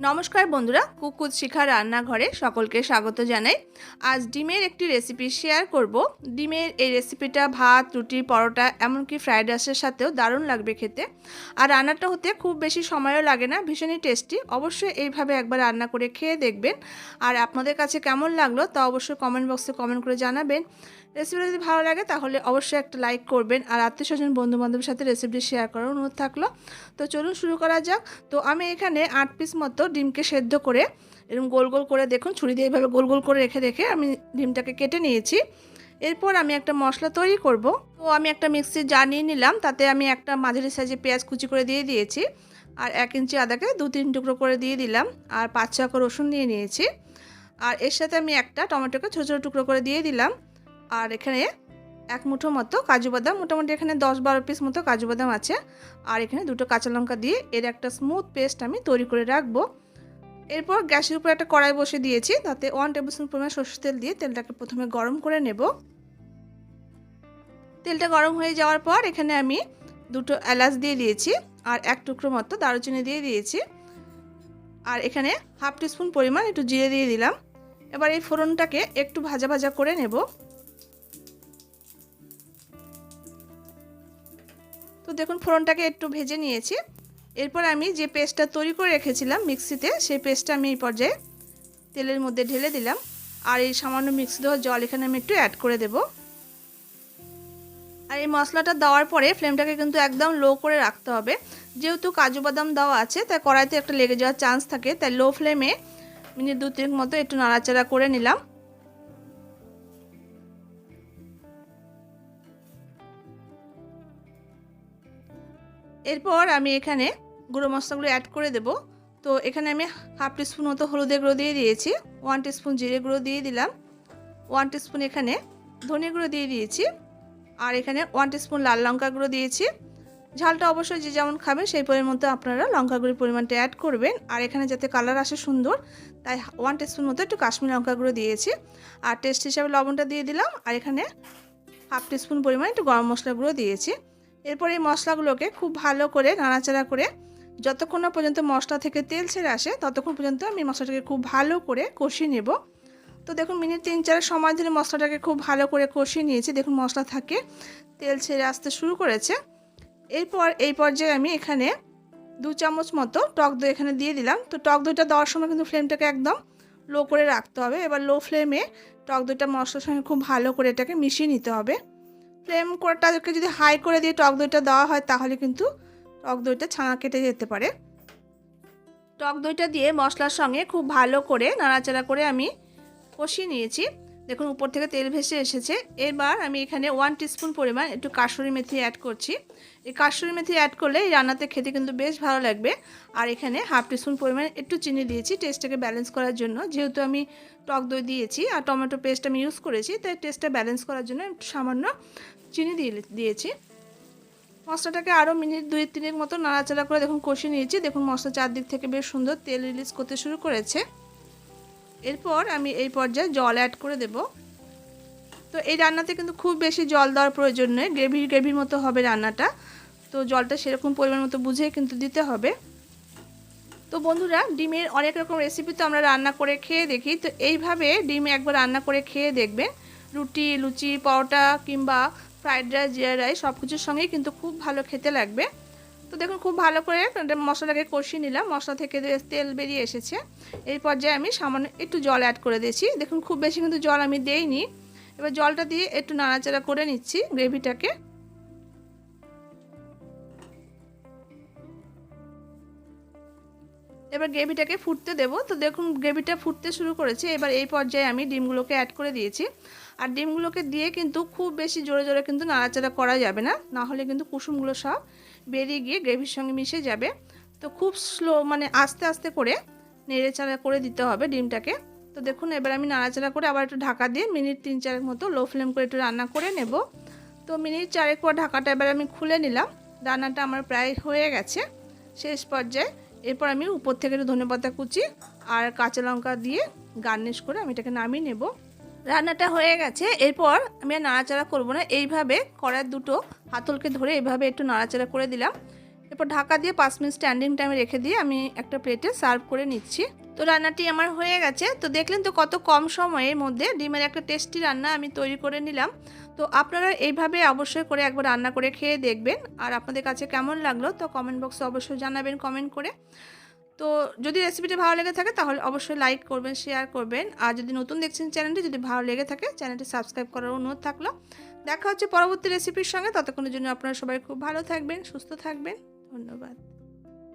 নমস্কার বন্ধুরা কুকুত শিখা রান্নাঘরে সকলকে স্বাগত জানাই। আজ ডিমের একটি রেসিপি শেয়ার করব। ডিমের এই রেসিপিটা ভাত, রুটি, পরোটা, এমনকি ফ্রায়েড রাইসের সাথেও দারুণ লাগবে খেতে। আর রান্নাটা হতে খুব বেশি সময়ও লাগে না, ভীষণই টেস্টি অবশ্যই এইভাবে একবার রান্না করে খেয়ে দেখবেন। আর আপনাদের কাছে কেমন লাগল তা অবশ্যই কমেন্ট বক্সে কমেন্ট করে জানাবেন। রেসিপিটা যদি ভালো লাগে তাহলে অবশ্যই একটা লাইক করবেন। আর আত্মীয় স্বজন বন্ধু বান্ধবের সাথে রেসিপিটি শেয়ার করার অনুরোধ থাকল। তো চলুন শুরু করা যাক। তো আমি এখানে আট পিস মতো ডিমকে সেদ্ধ করে এরকম গোল গোল করে দেখুন, ছুরি দিয়ে এইভাবে গোল গোল করে রেখে রেখে আমি ডিমটাকে কেটে নিয়েছি। এরপর আমি একটা মশলা তৈরি করব। তো আমি একটা মিক্সি জার নিয়ে নিলাম, তাতে আমি একটা মাঝারি সাইজে পেঁয়াজ কুচি করে দিয়ে দিয়েছি। আর এক ইঞ্চি আদাকে দু তিন টুকরো করে দিয়ে দিলাম, আর পাঁচ ছয় রসুন নিয়ে নিয়েছি। আর এর সাথে আমি একটা টমেটোকে ছোটো ছোটো টুকরো করে দিয়ে দিলাম। আর এখানে এক মুঠো মতো কাজু বাদাম, মোটামুটি এখানে দশ বারো পিস মতো কাজু বাদাম আছে। আর এখানে দুটো কাঁচা লঙ্কা দিয়ে এর একটা স্মুথ পেস্ট আমি তৈরি করে রাখব। এরপর গ্যাসের উপর একটা কড়াই বসে দিয়েছি, তাতে ওয়ান টেবিল স্পুন পরিমাণ সর্ষের তেল দিয়ে তেলটাকে প্রথমে গরম করে নেব। তেলটা গরম হয়ে যাওয়ার পর এখানে আমি দুটো এলাচ দিয়ে দিয়েছি আর এক টুকরো মতো দারুচিনি দিয়ে দিয়েছি। আর এখানে হাফ টিস্পুন পরিমাণ একটু জিরে দিয়ে দিলাম। এবার এই ফোড়নটাকে একটু ভাজা ভাজা করে নেব। তো দেখুন, ফোড়নটাকে একটু ভেজে নিয়েছি। এরপর আমি যে পেস্টটা তৈরি করে রেখেছিলাম মিক্সিতে, সেই পেস্টটা আমি এই পর্যায়ে তেলের মধ্যে ঢেলে দিলাম। আর এই সামান্য মিক্সি দেওয়া জল এখানে আমি একটু অ্যাড করে দেব। আর এই মশলাটা দেওয়ার পরে ফ্লেমটাকে কিন্তু একদম লো করে রাখতে হবে। যেহেতু কাজু বাদাম দেওয়া আছে, তাই কড়াইতে একটা লেগে যাওয়ার চান্স থাকে। তাই লো ফ্লেমে মিনিট দু তিন মতো একটু নাড়াচাড়া করে নিলাম। এরপর আমি এখানে গুঁড়ো মশলাগুলো অ্যাড করে দেব। তো এখানে আমি হাফ টিস্পুন মতো হলুদের গুঁড়ো দিয়ে দিয়েছি ওয়ান টিস্পুন জিরে গুঁড়ো দিয়ে দিলাম। ওয়ান টিস্পুন এখানে ধনে গুঁড়ো দিয়ে দিয়েছি, আর এখানে ওয়ান টিস্পুন লাল লঙ্কা গুঁড়ো দিয়েছি। ঝালটা অবশ্যই যে যেমন খাবেন সেই পরিমাণ মতো আপনারা লঙ্কা গুঁড়ির পরিমাণটা অ্যাড করবেন। আর এখানে যাতে কালার আসে সুন্দর, তাই ওয়ান টিস্পুন মতো একটু কাশ্মীর লঙ্কা গুঁড়ো দিয়েছি। আর টেস্ট হিসাবে লবণটা দিয়ে দিলাম, আর এখানে হাফ টিস্পুন পরিমাণ একটু গরম মশলা গুঁড়ো দিয়েছি। এরপর এই মশলাগুলোকে খুব ভালো করে নাড়াচাড়া করে যতক্ষণ না পর্যন্ত মশলা থেকে তেল ছেড়ে আসে, ততক্ষণ পর্যন্ত আমি মশলাটাকে খুব ভালো করে কষিয়ে নেব। তো দেখুন, মিনিট তিন চার সময় ধরে মশলাটাকে খুব ভালো করে কষিয়ে নিয়েছি। দেখুন, মশলা থাকে, তেল ছেড়ে আসতে শুরু করেছে। এরপর এই পর্যায়ে আমি এখানে দু চামচ মতো টক দই এখানে দিয়ে দিলাম। তো টক দইটা দেওয়ার সময় কিন্তু ফ্লেমটাকে একদম লো করে রাখতে হবে। এবার লো ফ্লেমে টক দইটা মশলার সঙ্গে খুব ভালো করে এটাকে মিশিয়ে নিতে হবে। ফ্লেম কোটাকে যদি হাই করে দিয়ে টক দইটা দেওয়া হয়, তাহলে কিন্তু টক দইটা ছানা কেটে যেতে পারে। টক দইটা দিয়ে মশলার সঙ্গে খুব ভালো করে নাড়াচাড়া করে আমি কষিয়ে নিয়েছি। দেখুন, উপর থেকে তেল ভেসে এসেছে। এবার আমি এখানে ওয়ান টিস্পুন পরিমাণ একটু কাসুরি মেথি অ্যাড করছি। এই কাসুরি মেথি অ্যাড করলে এই রান্নাতে খেতে কিন্তু বেশ ভালো লাগবে। আর এখানে হাফ টিস্পুন পরিমাণ একটু চিনি দিয়েছি টেস্টটাকে ব্যালেন্স করার জন্য। যেহেতু আমি টক দই দিয়েছি আর টমেটো পেস্ট আমি ইউজ করেছি, তাই টেস্টটা ব্যালেন্স করার জন্য একটু সামান্য চিনি দিয়ে দিয়েছি। মশলাটাকে আরও মিনিট দুই তিনের মতো নাড়াচাড়া করে দেখুন কষিয়ে নিয়েছি। দেখুন মশলা চারদিক থেকে বেশ সুন্দর তেল রিলিজ করতে শুরু করেছে। এরপর আমি এই পর্যায়ে জল অ্যাড করে দেব। তো এই রান্নাতে কিন্তু খুব বেশি জল দেওয়ার প্রয়োজন নেই। গ্রেভি গ্রেভির মতো হবে রান্নাটা। তো জলটা সেরকম পরিমাণ মতো বুঝেই কিন্তু দিতে হবে। তো বন্ধুরা, ডিমের অনেক রকম রেসিপি তো আমরা রান্না করে খেয়ে দেখি। তো এইভাবে ডিম একবার রান্না করে খেয়ে দেখবেন। রুটি, লুচি, পরোটা কিংবা ফ্রাইড রাইস জিরা রাইস সব কিছুর সঙ্গেই কিন্তু খুব ভালো খেতে লাগবে। তো দেখুন, খুব ভালো করে মশলাটাকে কষিয়ে নিলাম। মশলা থেকে তেল বেরিয়ে এসেছে। এই পর্যায়ে আমি সামান্য একটু জল অ্যাড করে দিয়েছি। দেখুন, খুব বেশি কিন্তু জল আমি দেইনি। এবার জলটা দিয়ে একটু নাড়াচাড়া করে নিচ্ছি গ্রেভিটাকে। এবার গ্রেভিটাকে ফুটতে দেব। তো দেখুন, গ্রেভিটা ফুটতে শুরু করেছে। এবার এই পর্যায়ে আমি ডিমগুলোকে অ্যাড করে দিয়েছি। আর ডিমগুলোকে দিয়ে কিন্তু খুব বেশি জোরে জোরে কিন্তু নাড়াচাড়া করা যাবে না। না হলে কিন্তু কুসুমগুলো সব বেরিয়ে গিয়ে গ্রেভির সঙ্গে মিশে যাবে। তো খুব স্লো মানে আস্তে আস্তে করে নেড়েচাড়া করে দিতে হবে ডিমটাকে। তো দেখুন, এবার আমি নাড়াচাড়া করে আবার একটু ঢাকা দিয়ে মিনিট তিন চারেক মতো লো ফ্লেম করে একটু রান্না করে নেব। তো মিনিট চারেক পর ঢাকাটা এবার আমি খুলে নিলাম। রান্নাটা আমার প্রায় হয়ে গেছে। শেষ পর্যায়ে এরপর আমি উপর থেকে একটু ধনেপাতা কুচি আর কাঁচা লঙ্কা দিয়ে গার্নিশ করে আমি এটাকে নামিয়ে নেব। রান্নাটা হয়ে গেছে। এরপর আমি আর নাড়াচাড়া করব না। এইভাবে কড়ার দুটো হাতলকে ধরে এভাবে একটু নাড়াচাড়া করে দিলাম। এরপর ঢাকা দিয়ে পাঁচ মিনিট স্ট্যান্ডিং টাইমে রেখে দিয়ে আমি একটা প্লেটে সার্ভ করে নিচ্ছি। তো রান্নাটি আমার হয়ে গেছে। তো দেখলেন তো কত কম সময়ের মধ্যে ডিমের একটা টেস্টি রান্না আমি তৈরি করে নিলাম। তো আপনারা এইভাবে অবশ্যই করে একবার রান্না করে খেয়ে দেখবেন। আর আপনাদের কাছে কেমন লাগল তো কমেন্ট বক্সে অবশ্যই জানাবেন কমেন্ট করে। তো যদি রেসিপিটি ভালো লেগে থাকে তাহলে অবশ্যই লাইক করবেন শেয়ার করবেন। আর যদি নতুন দেখছেন চ্যানেলটি যদি ভালো লেগে থাকে চ্যানেলটি সাবস্ক্রাইব করার অনুরোধ থাকল। দেখা হচ্ছে পরবর্তী রেসিপির সঙ্গে। ততক্ষণের জন্য আপনারা সবাই খুব ভালো থাকবেন, সুস্থ থাকবেন। ধন্যবাদ।